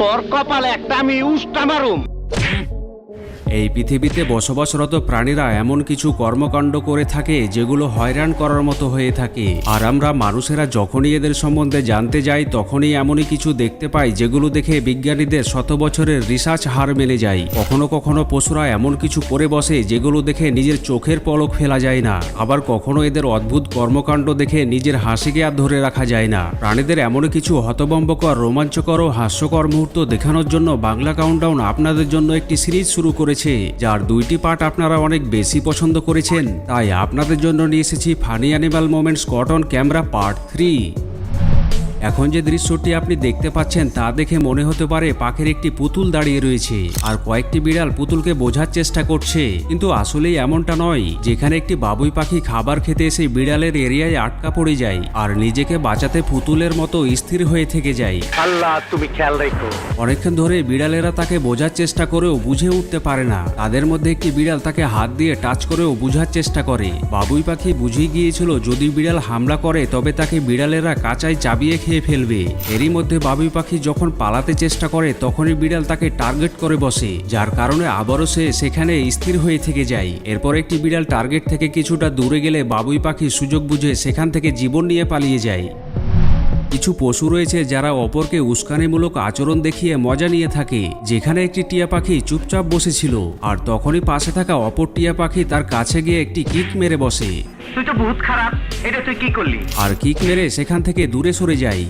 তোর কপালে একটা আমি উষ্টা মারুম। এই পৃথিবীতে বসবাসরত প্রাণীরা এমন কিছু কর্মকাণ্ড করে থাকে যেগুলো হয়রান করার মতো হয়ে থাকে। আর আমরা মানুষেরা যখনই এদের সম্বন্ধে জানতে যাই, তখনই এমনই কিছু দেখতে পাই যেগুলো দেখে বিজ্ঞানীদের শত বছরের রিসার্চ হার মেনে যায়। কখনো কখনো পশুরা এমন কিছু করে বসে যেগুলো দেখে নিজের চোখের পলক ফেলা যায় না। আবার কখনো এদের অদ্ভুত কর্মকাণ্ড দেখে নিজের হাসিকে আর ধরে রাখা যায় না। প্রাণীদের এমন কিছু হতবম্বকর রোমাঞ্চকর ও হাস্যকর মুহূর্ত দেখানোর জন্য বাংলা কাউন্টডাউন আপনাদের জন্য একটি সিরিজ শুরু করেছে, যার দুইটি পার্ট আপনারা অনেক বেশি পছন্দ করেছেন। তাই আপনাদের জন্য নিয়ে এসেছি funny animal moments caught on camera part three. এখন যে দৃশ্যটি আপনি দেখতে পাচ্ছেন তা দেখে মনে হতে পারে পাখির একটি পুতুল দাঁড়িয়ে রয়েছে। আর কয়েকটি বিড়াল পুতুলকে বোঝার চেষ্টা করছে। কিন্তু আসলেই এমনটা নয় যেখানে একটি বাবুই পাখি খাবার খেতে এসে বিড়ালের এরিয়ায় আটকা পড়ে যায় আর নিজেকে বাঁচাতে পুতুলের মতো স্থির হয়ে থেকে যায়। আল্লাহ তুমি খেয়াল রেখো। অনেকক্ষণ ধরে বিড়ালেরা তাকে বোঝার চেষ্টা করেও বুঝে উঠতে পারে না। তাদের মধ্যে একটি বিড়াল তাকে হাত দিয়ে টাচ করেও বুঝার চেষ্টা করে। বাবুই পাখি বুঝিয়ে গিয়েছিল যদি বিড়াল হামলা করে তবে তাকে বিড়ালেরা কাঁচায় চাবিয়ে খেয়ে ফেলবে। এরই মধ্যে বাবুই পাখি যখন পালাতে চেষ্টা করে, তখনই বিড়াল তাকে টার্গেট করে বসে, যার কারণে আবারও সে সেখানে স্থির হয়ে থেকে যায়। এরপর একটি বিড়াল টার্গেট থেকে কিছুটা দূরে গেলে বাবুই পাখি সুযোগ বুঝে সেখান থেকে জীবন নিয়ে পালিয়ে যায়। কিছু পশু রয়েছে যারা অপরকে উস্কানিমূলক আচরণ দেখিয়ে মজা নিয়ে থাকে। যেখানে একটি টিয়া পাখি চুপচাপ বসেছিল আর তখনই পাশে থাকা অপর টিয়া পাখি তার কাছে গিয়ে একটি কিক মেরে বসে। তুই তো বহুত খারাপ এটা তুই কি করলি? আর কিক মেরে সেখান থেকে দূরে সরে যায়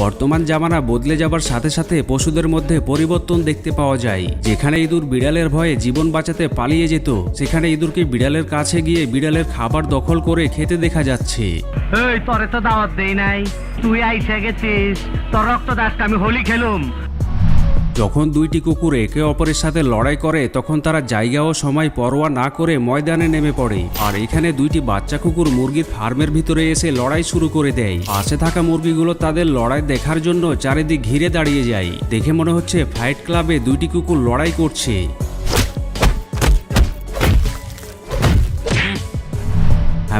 বর্তমান জামানা বদলে যাবার সাথে সাথে পশুদের মধ্যে পরিবর্তন দেখতে পাওয়া যায়। যেখানে ইঁদুর বিড়ালের ভয়ে জীবন বাঁচাতে পালিয়ে যেত, সেখানে ইঁদুরকে বিড়ালের কাছে গিয়ে বিড়ালের খাবার দখল করে খেতে দেখা যাচ্ছে। তোরে তো দাওয়াত দেই নাই। তুই আইসে গেছিস, তোর রক্ত দাসটা আমি হোলি খেলুম। যখন দুইটি কুকুর একে অপরের সাথে লড়াই করে, তখন তারা জায়গা ও সময় পরোয়া না করে ময়দানে নেমে পড়ে। আর এখানে দুইটি বাচ্চা কুকুর মুরগির ফার্মের ভিতরে এসে লড়াই শুরু করে দেয়। পাশে থাকা মুরগিগুলো তাদের লড়াই দেখার জন্য চারিদিক ঘিরে দাঁড়িয়ে যায়। দেখে মনে হচ্ছে ফাইট ক্লাবে দুইটি কুকুর লড়াই করছে।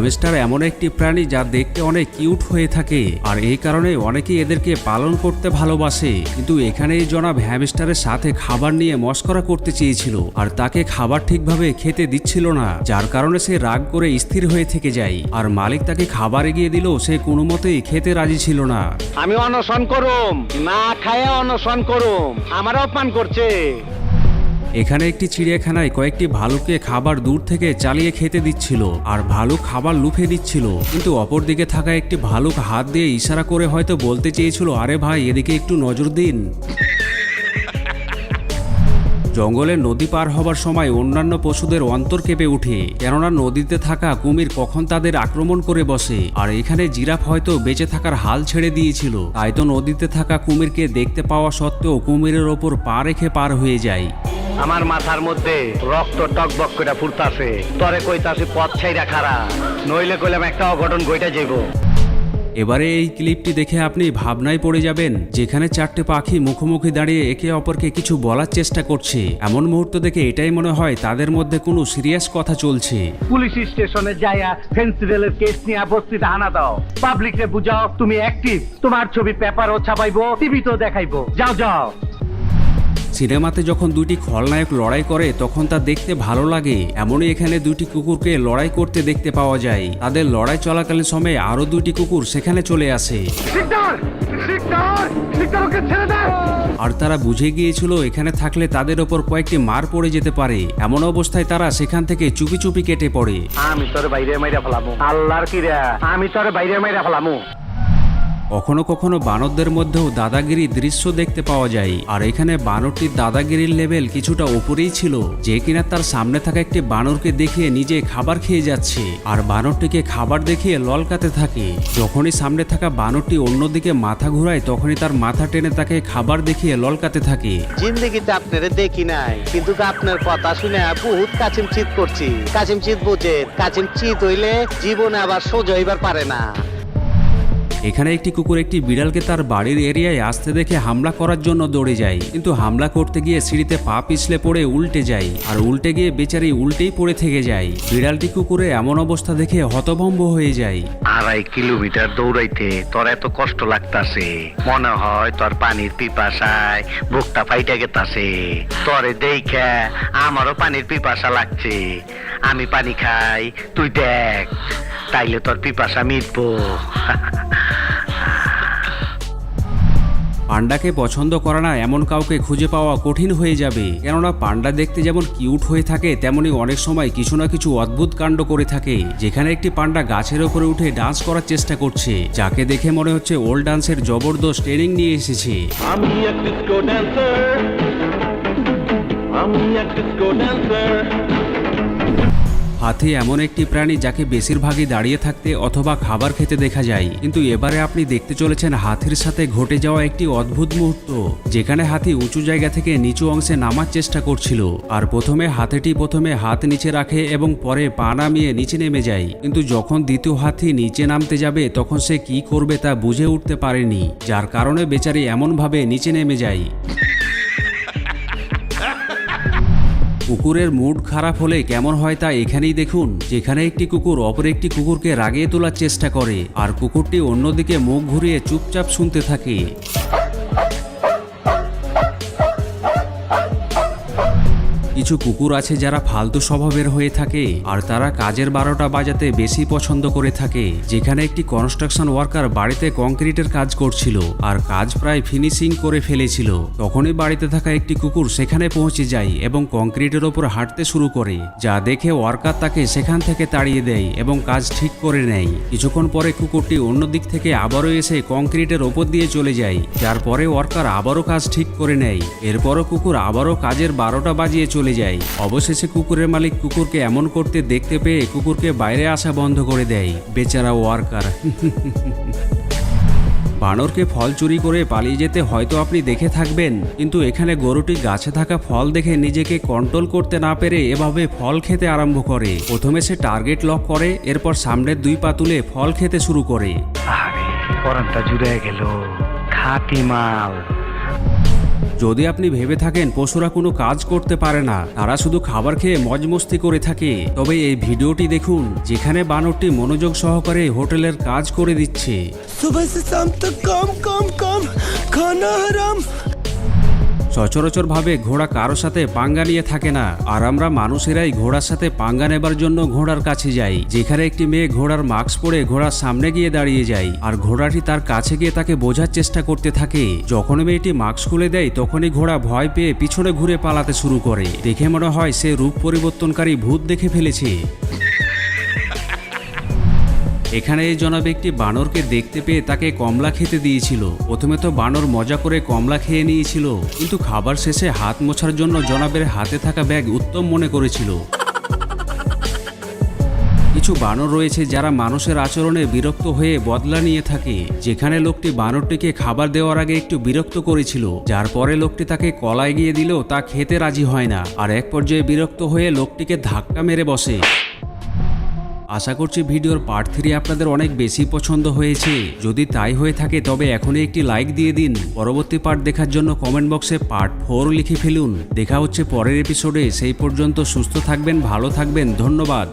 হ্যামস্টার এমন একটি প্রাণী যা দেখতে অনেক কিউট হয়ে থাকে। আর এই কারণে অনেকেই এদেরকে পালন করতে ভালোবাসে। কিন্তু এখানে এই জনাব হ্যামস্টারের সাথে খাবার নিয়ে মস্করা করতে চেয়েছিল। আর তাকে খাবার ঠিকভাবে খেতে দিচ্ছিল না, যার কারণে সে রাগ করে স্থির হয়ে থেকে যায়। আর মালিক তাকে খাবার এগিয়ে দিল সে কোনো মতেই খেতে রাজি ছিল না। আমি অনশন করুম। না খায় অনশন করুম। আমার অপমান করছে। এখানে একটি চিড়িয়াখানায় কয়েকটি ভালুককে খাবার দূর থেকে চালিয়ে খেতে দিচ্ছিল আর ভালুক খাবার লুফে দিচ্ছিল। কিন্তু অপরদিকে থাকা একটি ভালুক হাত দিয়ে ইশারা করে হয়তো বলতে চেয়েছিল, আরে ভাই, এদিকে একটু নজর দিন। জঙ্গলে নদী পার হবার সময় অন্যান্য পশুদের অন্তর কেঁপে ওঠে কেননা নদীতে থাকা কুমির কখন তাদের আক্রমণ করে বসে, আর এখানে জিরাফ হয়তো বেঁচে থাকার হাল ছেড়ে দিয়েছিল। তাই তো নদীতে থাকা কুমিরকে দেখতে পাওয়া সত্ত্বেও কুমিরের ওপর পা রেখে পার হয়ে যায়। আমার মাথার মধ্যে রক্ত টকবক করে ফুরতাছে। তরে কইতাছে পথ ছাইরা খারা নইলে কইলাম একটা অঘটন গইটা যাইব। এবারে এই ক্লিপটি দেখে আপনি ভাবনায় পড়ে যাবেন যেখানে চারটে পাখি মুখোমুখি দাঁড়িয়ে একে অপরকে কিছু বলার চেষ্টা করছে। এমন মুহূর্ত দেখে এটাই মনে হয় তাদের মধ্যে কোনো সিরিয়াস কথা চলছে। পুলিশ স্টেশনে যাইয়া ফেন্সিডেলের কেস নিয়ে বস্তিতে আনা দাও। পাবলিকরে বুঝাও তুমি অ্যাক্টিভ তোমার ছবি পেপারও ছাপাইবো টিভিতেও দেখাইবো। যাও যাও। সিনেমাতে যখন দুটি খলনায়ক লড়াই করে তখন তা দেখতে ভালো লাগে। এমনই এখানে দুটি কুকুরকে লড়াই করতে দেখতে পাওয়া যায়। তাদের লড়াই চলাকালীন সময়ে আরও দুটি কুকুর সেখানে চলে আসে। আর তারা বুঝে গিয়েছিল এখানে থাকলে তাদের ওপর কয়েকটি মার পড়ে যেতে পারে। এমন অবস্থায় তারা সেখান থেকে চুপি চুপি কেটে পড়ে। আমি তোর বাইরে মাইরা ফেলামু। আল্লাহর কি আমি তোর বাইরে মাইরা ফেলামু। কখনো কখনো বানরদের মধ্যেও দাদাগিরি দৃশ্য দেখতে পাওয়া যায়। আর এখানে বানরটির দাদাগিরির লেভেল কিছুটা ওপরেই ছিল, যে কিনা তার সামনে থাকা একটি বানরকে দেখিয়ে নিজে খাবার খেয়ে যাচ্ছে। আর বানরটিকে খাবার দেখিয়ে ললকাতে থাকে। যখনই সামনে থাকা বানরটি অন্যদিকে মাথা ঘুরায়, তখনই তার মাথা টেনে তাকে খাবার দেখিয়ে ললকাতে থাকে। জিন্দগিতে আপনারে দেখি নাই, কিন্তু আপনার কথা শুনে বহুত কাচিম চিত করছি। কাচিম চিত বুঝে কাচিম চিত হইলে জীবনে আবার সোজা হইবার পারে না। এখানে একটি কুকুর একটি বিড়ালকে তার বাড়ির এরিয়ায় আসতে দেখে হামলা করার জন্য দৌড়ে যায়। কিন্তু হামলা করতে গিয়ে সিঁড়িতে পা পিছলে পড়ে উল্টে যায় আর উল্টে গিয়ে বেচারি উল্টেই পড়ে থেকে যায়। বিড়ালটি কুকুরে এমন অবস্থা দেখে হতভম্ব হয়ে যায়। আড়াই কিলোমিটার দৌড়াইতে তোর এত কষ্ট লাগতাছে। মনে হয় তোর পানির পিপাসায় বুকটা ফাইটা গেতাছে। তোরে দেখে আমারও পানির পিপাসা লাগছে। আমি পানি খাই, তুই দেখ। তাইলে তোর পিপাসা মিটবো। পান্ডাকে পছন্দ করে না এমন কাউকে খুঁজে পাওয়া কঠিন হয়ে যাবে। কেননা পান্ডা দেখতে যেমন কিউট হয়ে থাকে তেমনি অনেক সময় কিছু না কিছু অদ্ভুত কাণ্ড করে থাকে যেখানে একটি পান্ডা গাছের ওপরে উঠে ডান্স করার চেষ্টা করছে যাকে দেখে মনে হচ্ছে ওল্ড ডান্সের জবরদস্ত ট্রেনিং নিয়ে এসেছে। আমি হাতি এমন একটি প্রাণী যাকে বেশিরভাগই দাঁড়িয়ে থাকতে অথবা খাবার খেতে দেখা যায়। কিন্তু এবারে আপনি দেখতে চলেছেন হাতির সাথে ঘটে যাওয়া একটি অদ্ভুত মুহূর্ত, যেখানে হাতি উঁচু জায়গা থেকে নিচু অংশে নামার চেষ্টা করছিল। আর প্রথমে হাতিটি প্রথমে হাত নিচে রাখে এবং পরে পা নামিয়ে নিচে নেমে যায়। কিন্তু যখন দ্বিতীয় হাতি নিচে নামতে যাবে, তখন সে কি করবে তা বুঝে উঠতে পারেনি, যার কারণে বেচারি এমনভাবে নিচে নেমে যায়। কুকুরের মুড খারাপ হলে কেমন হয় তা এখানেই দেখুন, যেখানে একটি কুকুর অপর একটি কুকুরকে রাগিয়ে তোলার চেষ্টা করে, আর কুকুরটি অন্যদিকে মুখ ঘুরিয়ে চুপচাপ শুনতে থাকে। কিছু কুকুর আছে যারা ফালতু স্বভাবের হয়ে থাকে, আর তারা কাজের বারোটা বাজাতে বেশি পছন্দ করে থাকে। যেখানে একটি কনস্ট্রাকশন ওয়ার্কার বাড়িতে কংক্রিটের কাজ করছিল, আর কাজ প্রায় ফিনিশিং করে ফেলেছিল। তখনই বাড়িতে থাকা একটি কুকুর সেখানে পৌঁছে যায় এবং কংক্রিটের ওপর হাঁটতে শুরু করে, যা দেখে ওয়ার্কার তাকে সেখান থেকে তাড়িয়ে দেয় এবং কাজ ঠিক করে নেয়। কিছুক্ষণ পরে কুকুরটি অন্য দিক থেকে আবারও এসে কংক্রিটের ওপর দিয়ে চলে যায়, যার পরে ওয়ার্কার আবারও কাজ ঠিক করে নেয়। এরপরও কুকুর আবারও কাজের বারোটা বাজিয়ে চলে যায়। অবশেষে কুকুরের মালিক কুকুরকে এমন করতে দেখতে পেয়ে কুকুরকে বাইরে আসা বন্ধ করে দেয়। বেচারা ওয়ার্কার। বানরকে ফল চুরি করে পালিয়ে যেতে হয়তো আপনি দেখে থাকবেন, কিন্তু এখানে গরুটি গাছে থাকা ফল দেখে নিজেকে কন্ট্রোল করতে না পেরে এভাবে ফল খেতে আরম্ভ করে। প্রথমে সে টার্গেট লক করে, এরপর সামনের দুই পা তুলে ফল খেতে শুরু করে। আরে গেল। মাল। যদি আপনি ভেবে থাকেন পশুরা কোনো কাজ করতে পারে না, তারা শুধু খাবার খেয়ে মজ মস্তি করে থাকে, তবে এই ভিডিওটি দেখুন, যেখানে বানরটি মনোযোগ সহকারে হোটেলের কাজ করে দিচ্ছে। কাম সচরাচরভাবে ঘোড়া কারও সাথে পাঙ্গা নিয়ে থাকে না। আর আমরা মানুষেরাই ঘোড়ার সাথে পাঙ্গা নেবার জন্য ঘোড়ার কাছে যাই। যেখানে একটি মেয়ে ঘোড়ার মাস্ক পরে ঘোড়ার সামনে গিয়ে দাঁড়িয়ে যায়। আর ঘোড়াটি তার কাছে গিয়ে তাকে বোঝার চেষ্টা করতে থাকে। যখন মেয়েটি মাস্ক খুলে দেয়, তখনই ঘোড়া ভয় পেয়ে পিছনে ঘুরে পালাতে শুরু করে। দেখে মনে হয় সে রূপ পরিবর্তনকারী ভূত দেখে ফেলেছে। এখানে এই জনাব একটি বানরকে দেখতে পেয়ে তাকে কমলা খেতে দিয়েছিল। প্রথমে তো বানর মজা করে কমলা খেয়ে নিয়েছিল, কিন্তু খাবার শেষে হাত মোছার জন্য জনাবের হাতে থাকা ব্যাগ উত্তম মনে করেছিল। কিছু বানর রয়েছে যারা মানুষের আচরণে বিরক্ত হয়ে বদলা নিয়ে থাকে। যেখানে লোকটি বানরটিকে খাবার দেওয়ার আগে একটু বিরক্ত করেছিল, যার পরে লোকটি তাকে কলায় গিয়ে দিলেও তা খেতে রাজি হয় না। আর এক পর্যায়ে বিরক্ত হয়ে লোকটিকে ধাক্কা মেরে বসে। আশা করছি ভিডিওর পার্ট থ্রি আপনাদের অনেক বেশি পছন্দ হয়েছে। যদি তাই হয়ে থাকে, তবে এখনই একটি লাইক দিয়ে দিন। পরবর্তী পার্ট দেখার জন্য কমেন্ট বক্সে পার্ট ফোর লিখে ফেলুন। দেখা হচ্ছে পরের এপিসোডে সেই পর্যন্ত সুস্থ থাকবেন, ভালো থাকবেন। ধন্যবাদ।